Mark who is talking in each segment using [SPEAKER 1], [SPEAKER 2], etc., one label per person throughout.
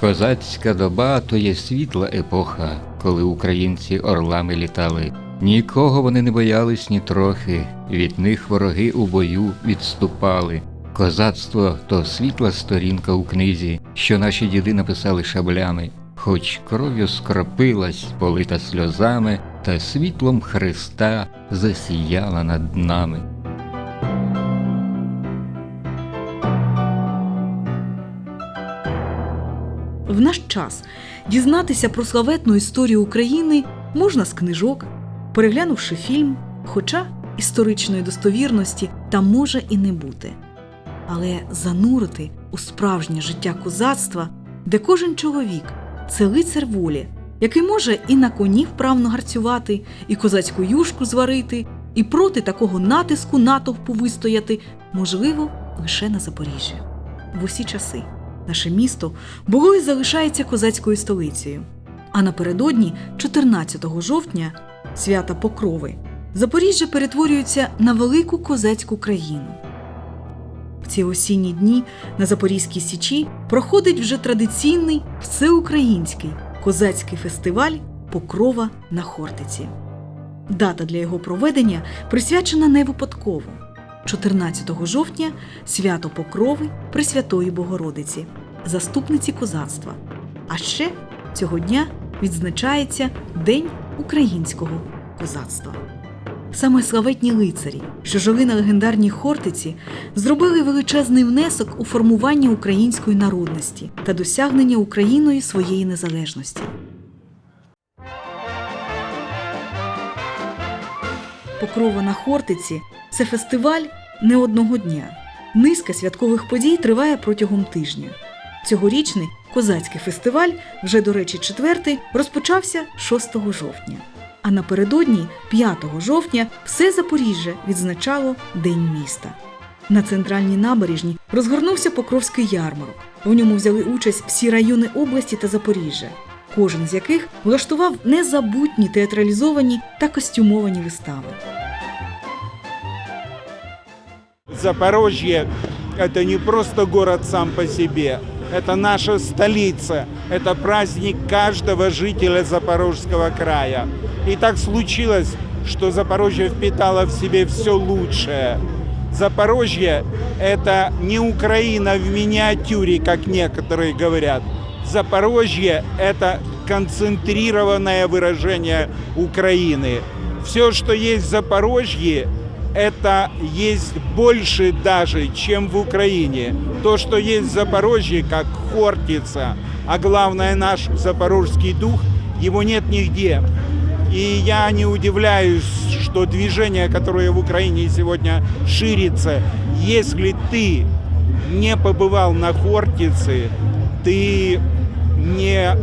[SPEAKER 1] Козацька доба то є світла епоха, коли українці орлами літали. Нікого вони не боялись ні трохи, від них вороги у бою відступали. Козацтво то світла сторінка у книзі, що наші діди написали шаблями, хоч кров'ю скропилась, полита сльозами, та світлом Христа засіяла над нами.
[SPEAKER 2] В наш час дізнатися про славетну історію України можна з книжок, переглянувши фільм, хоча історичної достовірності там може і не бути. Але занурити у справжнє життя козацтва, де кожен чоловік це лицар волі, який може і на коні вправно гарцювати, і козацьку юшку зварити, і проти такого натиску натовпу вистояти, можливо, лише на Запоріжжі. В усі часи наше місто було і залишається козацькою столицею. А напередодні, 14 жовтня, свята Покрови, Запоріжжя перетворюється на велику козацьку країну. В ці осінні дні на Запорізькій Січі проходить вже традиційний всеукраїнський козацький фестиваль Покрова на Хортиці. Дата для його проведення присвячена не випадково. 14 жовтня свято Покрови Пресвятої Богородиці, заступниці козацтва. А ще цього дня відзначається День українського козацтва. Саме славетні лицарі, що жили на легендарній Хортиці, зробили величезний внесок у формування української народності та досягнення Україною своєї незалежності. Покрова на Хортиці це фестиваль не одного дня. Низка святкових подій триває протягом тижня. Цьогорічний козацький фестиваль, вже до речі, четвертий, розпочався 6 жовтня. А напередодні, 5 жовтня, все Запоріжжя відзначало День міста. На центральній набережні розгорнувся Покровський ярмарок. В ньому взяли участь всі райони області та Запоріжжя, кожен з яких влаштував незабутні театралізовані та костюмовані вистави.
[SPEAKER 3] Запорожье – это не просто город сам по себе, это наша столица, это праздник каждого жителя Запорожского края. И так случилось, что Запорожье впитало в себе все лучшее. Запорожье – это не Украина в миниатюре, как некоторые говорят. Запорожье – это концентрированное выражение Украины. Все, что есть в Запорожье, это есть больше даже, чем в Украине. То, что есть в Запорожье, как Хортица, а главное наш запорожский дух, его нет нигде. И я не удивляюсь, что движение, которое в Украине сегодня ширится, если ты не побывал на Хортице, ты не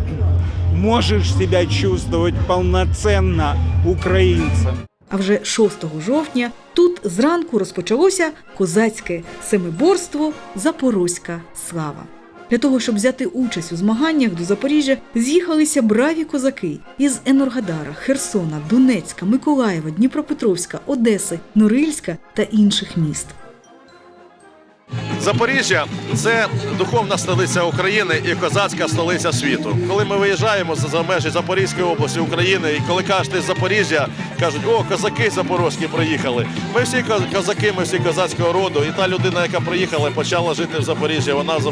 [SPEAKER 3] можешь себя чувствовать полноценно украинцем.
[SPEAKER 2] А вже 6 жовтня тут зранку розпочалося козацьке семиборство Запорозька слава. Для того, щоб взяти участь у змаганнях до Запоріжжя, з'їхалися браві козаки із Еноргадара, Херсона, Донецька, Миколаєва, Дніпропетровська, Одеси, Норильська та інших міст.
[SPEAKER 4] Запоріжжя це духовна столиця України і козацька столиця світу. Коли ми виїжджаємо за межі Запорізької області України, і коли кажете з Запоріжжя, кажуть, о, козаки запорозькі приїхали. Ми всі козаки, ми всі козацького роду. І та людина, яка приїхала, і почала жити в Запоріжжі, вона е,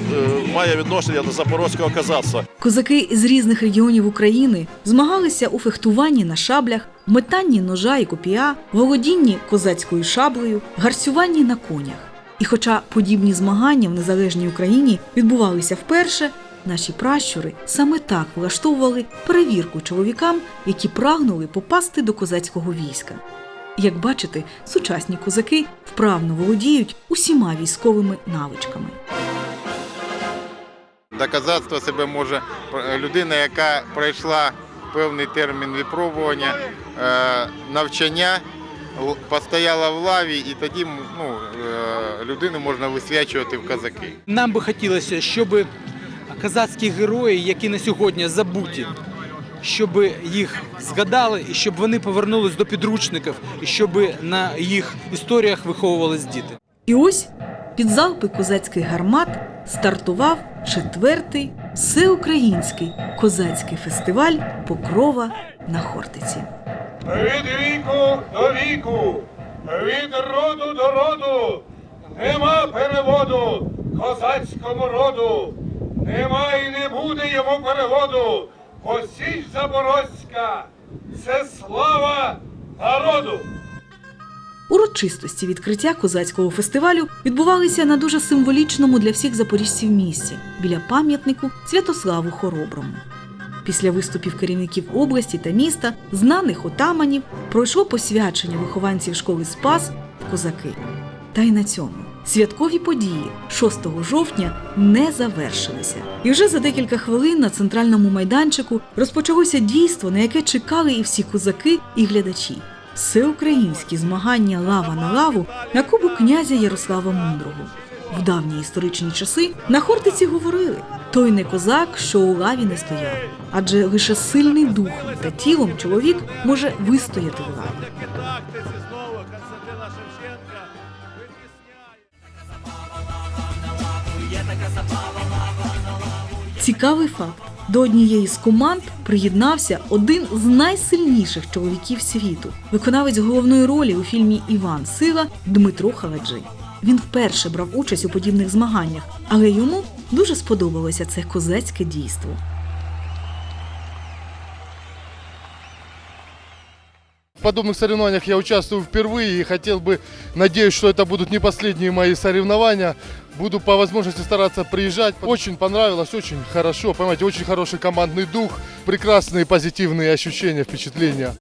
[SPEAKER 4] має відношення до запорозького козацтва.
[SPEAKER 2] Козаки з різних регіонів України змагалися у фехтуванні на шаблях, метанні ножа і копія, володінні козацькою шаблею, гарцюванні на конях. І хоча подібні змагання в незалежній Україні відбувалися вперше, наші пращури саме так влаштовували перевірку чоловікам, які прагнули попасти до козацького війська. Як бачите, сучасні козаки вправно володіють усіма військовими навичками.
[SPEAKER 5] До козацтва себе може е, людина, яка пройшла певний термін випробування, е, навчання, постояла в лаві, і тоді ну, е, людину можна висвячувати в козаки.
[SPEAKER 6] Нам би хотілося, щоб козацькі герої, які на сьогодні забуті, щоб їх згадали і щоб вони повернулись до підручників, і щоб на їх історіях виховувались діти.
[SPEAKER 2] І ось під залпи козацьких гармат стартував четвертий всеукраїнський козацький фестиваль Покрова на Хортиці.
[SPEAKER 7] Від віку до віку, від роду до роду, нема переводу козацькому роду, нема і не буде йому переводу, бо Січ Запорозька це слава народу.
[SPEAKER 2] Урочистості відкриття козацького фестивалю відбувалися на дуже символічному для всіх запоріжців місці біля пам'ятнику Святославу Хороброму. Після виступів керівників області та міста, знаних отаманів, пройшло посвячення вихованців школи Спас в козаки. Та й на цьому святкові події 6 жовтня не завершилися. І вже за декілька хвилин на центральному майданчику розпочалося дійство, на яке чекали і всі козаки, і глядачі. Всеукраїнські змагання лава на лаву на кубок князя Ярослава Мудрого. В давні історичні часи на Хортиці говорили: той не козак, що у лаві не стояв, адже лише сильний духом та тілом чоловік може вистояти в лаві. Цікавий факт: до однієї з команд приєднався один з найсильніших чоловіків світу, виконавець головної ролі у фільмі Іван Сила Дмитро Халаджий. Він вперше брав участь у подібних змаганнях, але йому дуже сподобалося це козацьке дійство.
[SPEAKER 8] подобных соревнованиях я участвую впервые и хотел бы, надеюсь, что это будут не последние мои соревнования. Буду по возможности стараться приезжать. Очень понравилось, очень хорошо, понимаете, очень хороший командный дух, прекрасные позитивные ощущения, впечатления.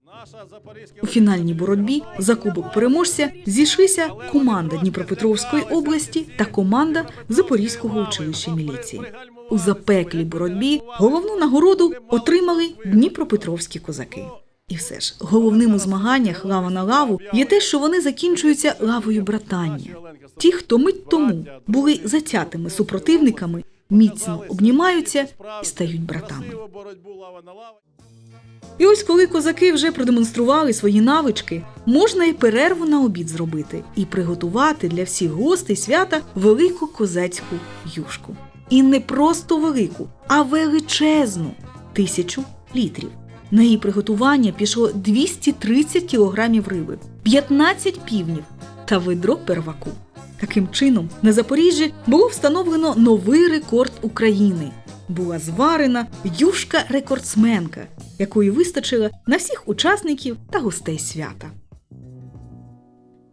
[SPEAKER 2] У фінальній боротьбі за кубок переможця зійшлися команда Дніпропетровської області та команда Запорізького училища міліції. У запеклій боротьбі головну нагороду отримали Дніпропетровські козаки. І все ж головним у змаганнях лава на лаву є те, що вони закінчуються лавою братання. Ті, хто мить тому були затятими супротивниками, міцно обнімаються і стають братами. І ось коли козаки вже продемонстрували свої навички, можна і перерву на обід зробити і приготувати для всіх гостей свята велику козацьку юшку. І не просто велику, а величезну тисячу літрів. На її приготування пішло 230 кілограмів риби, 15 півнів та ведро перваку. Таким чином, на Запоріжжі було встановлено новий рекорд України. Була зварена юшка-рекордсменка, якої вистачило на всіх учасників та гостей свята.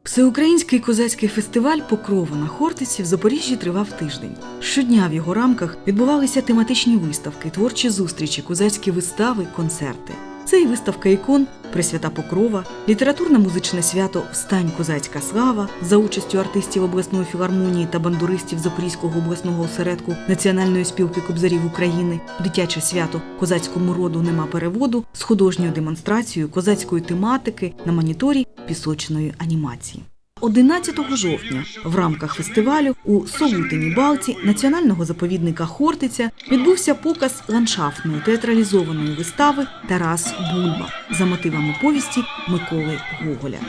[SPEAKER 2] Всеукраїнський козацький фестиваль Покрова на Хортиці в Запоріжжі тривав тиждень. Щодня в його рамках відбувалися тематичні виставки, творчі зустрічі, козацькі вистави, концерти. Це і виставка ікон Пресвята Покрова, літературно-музичне свято Встань козацька слава за участю артистів обласної філармонії та бандуристів Запорізького обласного осередку Національної спілки кобзарів України, дитяче свято козацькому роду нема переводу з художньою демонстрацією козацької тематики на моніторі пісочної анімації. 11 жовтня в рамках фестивалю у Солутині Балці національного заповідника Хортиця відбувся показ ландшафтної театралізованої вистави Тарас Бульба за мотивами повісті Миколи Гоголя.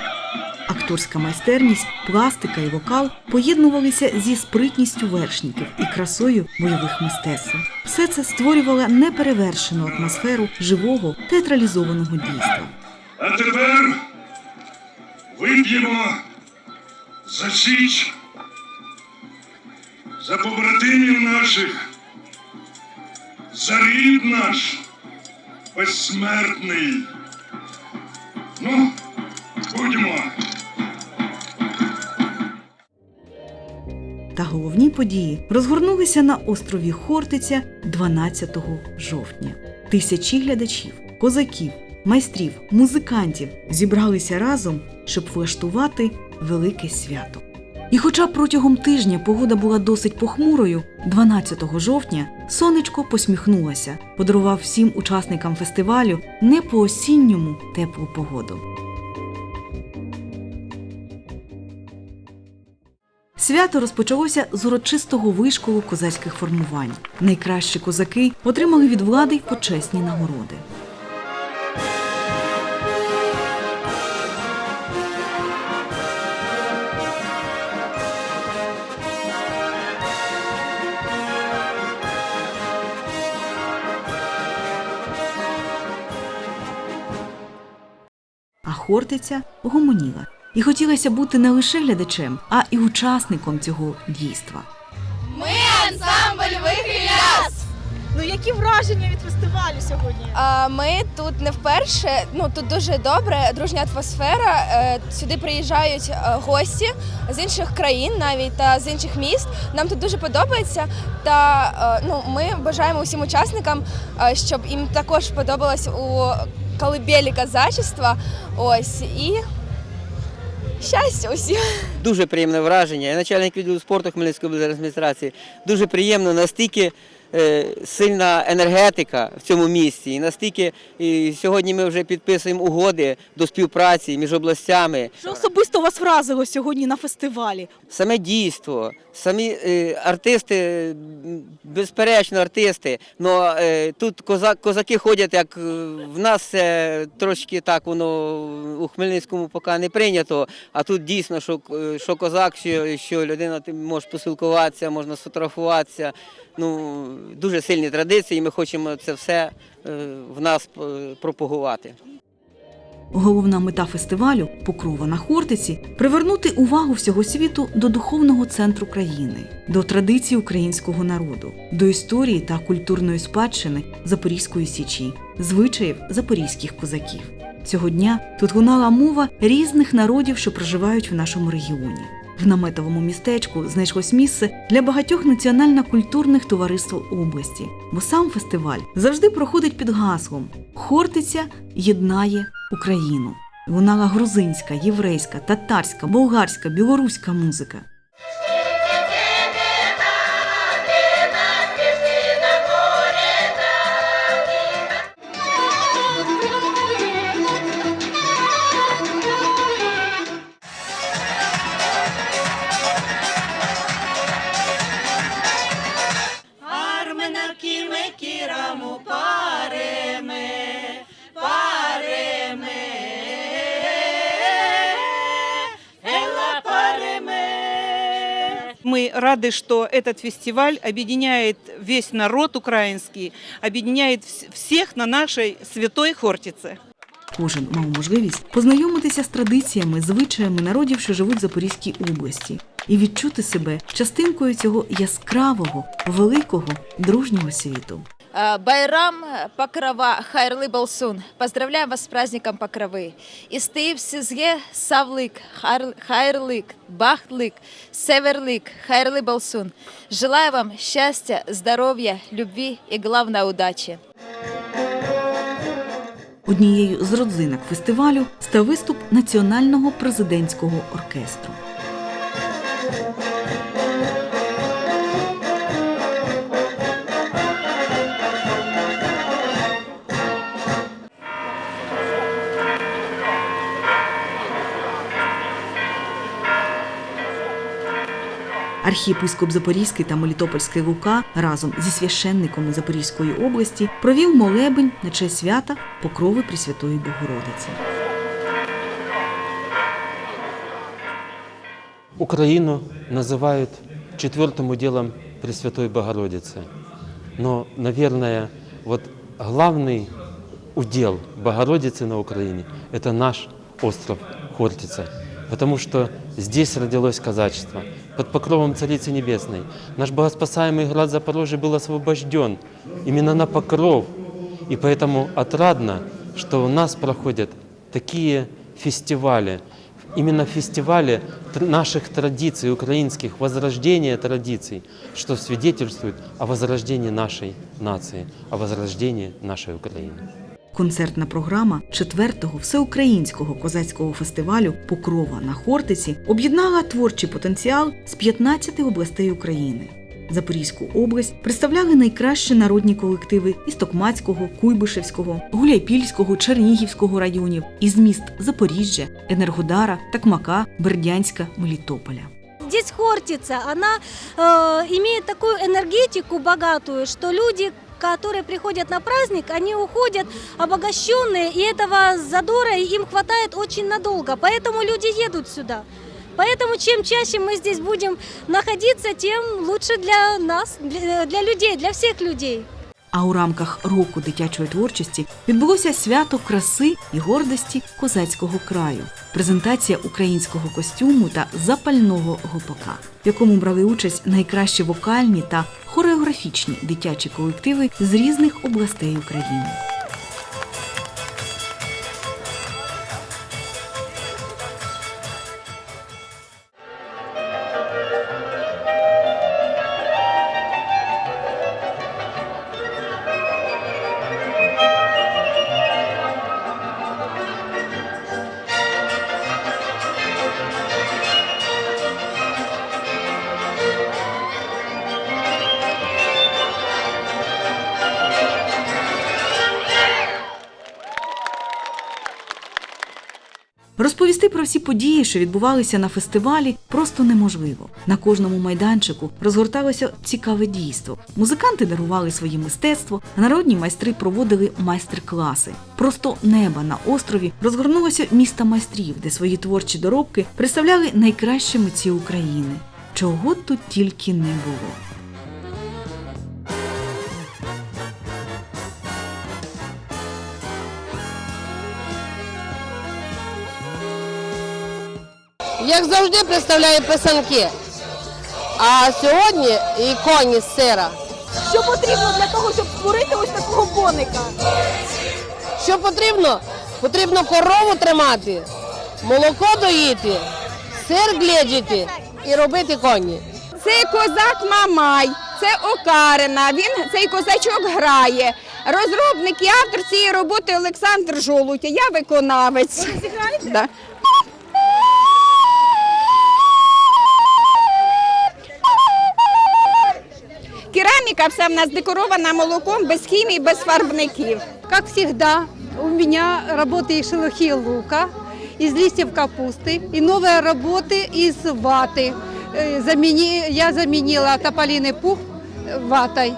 [SPEAKER 2] Акторська майстерність, пластика і вокал поєднувалися зі спритністю вершників і красою бойових мистецтв. Все це створювало неперевершену атмосферу живого театралізованого дійства.
[SPEAKER 7] А тепер вип'ємо за Січ, за побратимів наших, за рід наш безсмертний. Ну, будьмо.
[SPEAKER 2] Та головні події розгорнулися на острові Хортиця 12 жовтня. Тисячі глядачів, козаків, майстрів, музикантів зібралися разом, щоб влаштувати велике свято. І хоча протягом тижня погода була досить похмурою, 12 жовтня сонечко посміхнулося, подарував всім учасникам фестивалю не по осінньому теплу погоду. Свято розпочалося з урочистого вишколу козацьких формувань. Найкращі козаки отримали від влади почесні нагороди. Хортиця гомоніла. І хотілося бути не лише глядачем, а і учасником цього дійства.
[SPEAKER 9] Ми ансамбль Вихиляс!
[SPEAKER 10] Ну які враження від фестивалю сьогодні?
[SPEAKER 9] А, Ми тут не вперше. Ну тут дуже добре, дружня атмосфера. Е, Сюди приїжджають е, гості з інших країн, навіть та з інших міст. Нам тут дуже подобається. Та е, ну ми бажаємо усім учасникам, щоб їм також подобалось у колыбелі казачества. Ось і щастя усім.
[SPEAKER 11] Дуже приємне враження. Я начальник відділу спорту Хмельницької облдержадміністрації. Дуже приємно, настільки сильна енергетика в цьому місті. І настільки і сьогодні ми вже підписуємо угоди до співпраці між областями.
[SPEAKER 10] Що особисто вас вразило сьогодні на фестивалі?
[SPEAKER 11] Саме дійство, самі е, артисти, безперечно, артисти. але тут козак, козаки ходять, як е, в нас трошки так воно у Хмельницькому поки не прийнято. А тут дійсно, що, е, що козак, що, що людина ти можеш поспілкуватися, можна сфотографуватися. Ну, дуже сильні традиції, ми хочемо це все е, в нас е, пропагувати.
[SPEAKER 2] Головна мета фестивалю Покрова на Хортиці привернути увагу всього світу до духовного центру країни, до традицій українського народу, до історії та культурної спадщини Запорізької січі, звичаїв запорізьких козаків. Цього дня тут лунала мова різних народів, що проживають в нашому регіоні. В наметовому містечку знайшлось місце для багатьох національно-культурних товариств області, бо сам фестиваль завжди проходить під гаслом Хортиця єднає Україну. Лунала грузинська, єврейська, татарська, болгарська, білоруська музика.
[SPEAKER 12] Мы рады, что этот фестиваль объединяет весь народ украинский, объединяет вс- всех на нашей святой Хортице.
[SPEAKER 2] Кожен мав можливість познайомитися з традиціями, звичаями народів, що живуть в Запорізькій області, і відчути себе частинкою цього яскравого, великого, дружнього світу.
[SPEAKER 9] Э, Байрам Покрова Хайрлы Балсун. Поздравляем вас с праздником Покровы. Истыев Сизге Савлык Хайр- Хайрлык Бахтлык Северлык Хайрлы Балсун. Желаю вам счастья, здоровья, любви и, главное, удачи.
[SPEAKER 2] Однією з родзинок фестивалю став виступ національного президентського оркестру. Архієпископ Запорізький та Мелітопольський Лука разом зі священниками Запорізької області провів молебень на честь свята Покрови Пресвятої Богородиці.
[SPEAKER 13] Украину называют четвертым уделом Пресвятой Богородицы. Но, наверное, вот главный удел Богородицы на Украине – это наш остров Хортица. Потому что здесь родилось казачество, под покровом Царицы Небесной. Наш богоспасаемый град Запорожье был освобожден именно на покров. И поэтому отрадно, что у нас проходят такие фестивали, именно фестивали тр- наших традиций, украинских, возрождения традиций, что свидетельствует о возрождении нашей нации, о возрождении нашей Украины.
[SPEAKER 2] Концертна програма четвертого всеукраїнського козацького фестивалю Покрова на Хортиці об'єднала творчий потенціал з 15 областей України. Запорізьку область представляли найкращі народні колективи із Токмацького, Куйбишевського, Гуляйпільського, Чернігівського районів, із міст Запоріжжя, Енергодара, Такмака, Бердянська, Мелітополя.
[SPEAKER 10] Здесь Хортица, она э, имеет такую энергетику что люди, которые приходят на праздник, они уходят обогащенные, и этого задора им хватает очень надолго, поэтому люди едут сюда. Поэтому чем чаще мы здесь будем находиться, тем лучше для нас, для, для людей, для всех людей.
[SPEAKER 2] А у рамках року дитячої творчості відбулося свято краси і гордості козацького краю, презентація українського костюму та запального гопака, в якому брали участь найкращі вокальні та хореографічні дитячі колективи з різних областей України. Розповісти про всі події, що відбувалися на фестивалі, просто неможливо. На кожному майданчику розгорталося цікаве дійство. Музиканти дарували своє мистецтво, народні майстри проводили майстер-класи. Просто неба на острові розгорнулося місто майстрів, де свої творчі доробки представляли найкращі митці України. Чого тут тільки не було.
[SPEAKER 14] Як завжди представляю писанки. А сьогодні і коні з сира.
[SPEAKER 15] Що потрібно для того, щоб створити ось такого коника?
[SPEAKER 14] Що потрібно? Потрібно корову тримати, молоко доїти, сир гледіти і робити коні.
[SPEAKER 16] Це козак Мамай, це Окарина. Він цей козачок грає. Розробник і автор цієї роботи Олександр Жолудь. Я виконавець. Ви Да. Кераміка вся в нас декорована молоком, без хімії, без фарбників.
[SPEAKER 17] Как всегда, у меня работы из шелухи лука, из листьев капусты и новые работы из ваты. Э, замени- Я заменила тополиный пух ватой.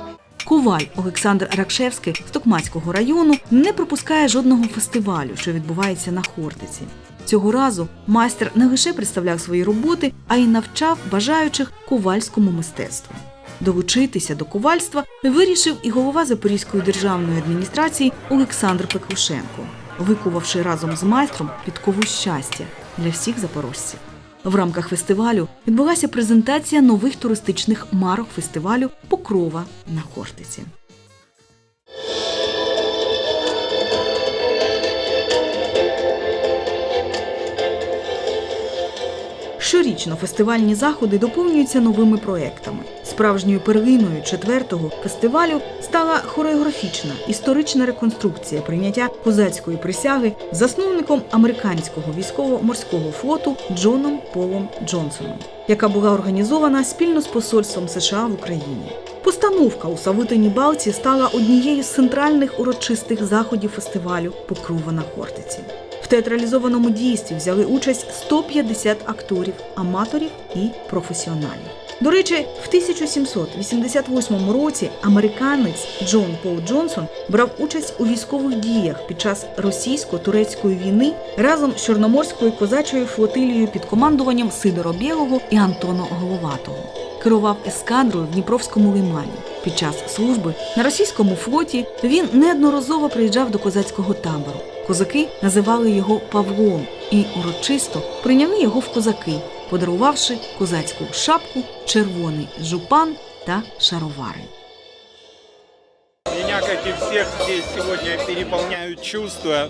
[SPEAKER 2] Коваль Олександр Ракшевський з Токмацького району не пропускає жодного фестивалю, що відбувається на Хортиці. Цього разу майстер не лише представляв свої роботи, а й навчав бажаючих ковальському мистецтву. Долучитися до ковальства вирішив і голова Запорізької державної адміністрації Олександр Пеклушенко, викувавши разом з майстром підкову щастя для всіх запорожців. В рамках фестивалю відбулася презентація нових туристичних марок фестивалю Покрова на Хортиці. Щорічно фестивальні заходи доповнюються новими проектами. Справжньою перлиною четвертого фестивалю стала хореографічна історична реконструкція прийняття козацької присяги засновником американського військово-морського флоту Джоном Полом Джонсоном, яка була організована спільно з посольством США в Україні. Постановка у Савитині Балці стала однією з центральних урочистих заходів фестивалю Покрова на Хортиці. Театралізованому дійстві взяли участь 150 акторів, аматорів і професіоналів. До речі, в 1788 році американець Джон Пол Джонсон брав участь у військових діях під час російсько-турецької війни разом з Чорноморською козачою флотилією під командуванням Сидора Білого і Антона Головатого. Керував ескадрою в Дніпровському лимані. Під час служби на російському флоті він неодноразово приїжджав до козацького табору. Козаки називали його Павлом і урочисто прийняли його в козаки, подарувавши козацьку шапку, червоний жупан та шаровари.
[SPEAKER 3] Меня, как и всех здесь сегодня, переполняют чувства,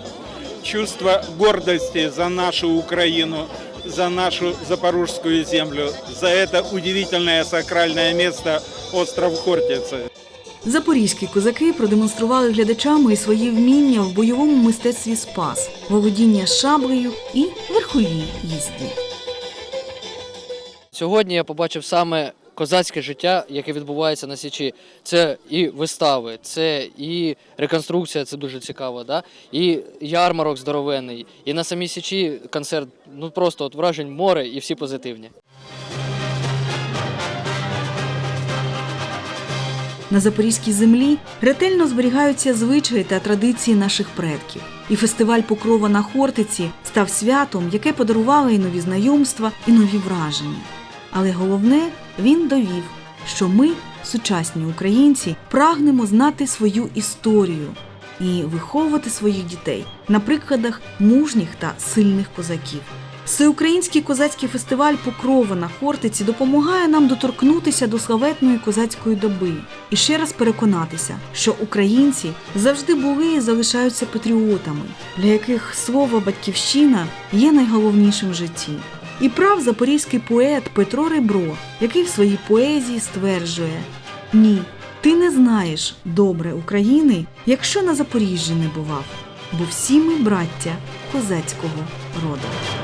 [SPEAKER 3] чувство гордости за нашу Украину, за нашу запорожскую землю, за это удивительное сакральное место остров Хортицы.
[SPEAKER 2] Запорізькі козаки продемонстрували глядачам і свої вміння в бойовому мистецтві спас, володіння шаблею і верховій їзді.
[SPEAKER 18] Сьогодні я побачив саме козацьке життя, яке відбувається на Січі. Це і вистави, це і реконструкція, це дуже цікаво, да? і ярмарок здоровенний, і на самій Січі концерт, ну просто от вражень море і всі позитивні.
[SPEAKER 2] На запорізькій землі ретельно зберігаються звичаї та традиції наших предків. І фестиваль Покрова на Хортиці став святом, яке подарувало і нові знайомства, і нові враження. Але головне, він довів, що ми, сучасні українці, прагнемо знати свою історію і виховувати своїх дітей на прикладах мужніх та сильних козаків. Всеукраїнський козацький фестиваль Покрова на Хортиці допомагає нам доторкнутися до славетної козацької доби і ще раз переконатися, що українці завжди були і залишаються патріотами, для яких слово батьківщина є найголовнішим в житті. І прав запорізький поет Петро Ребро, який в своїй поезії стверджує: Ні, ти не знаєш добре України, якщо на Запоріжжі не бував, бо всі ми браття козацького роду.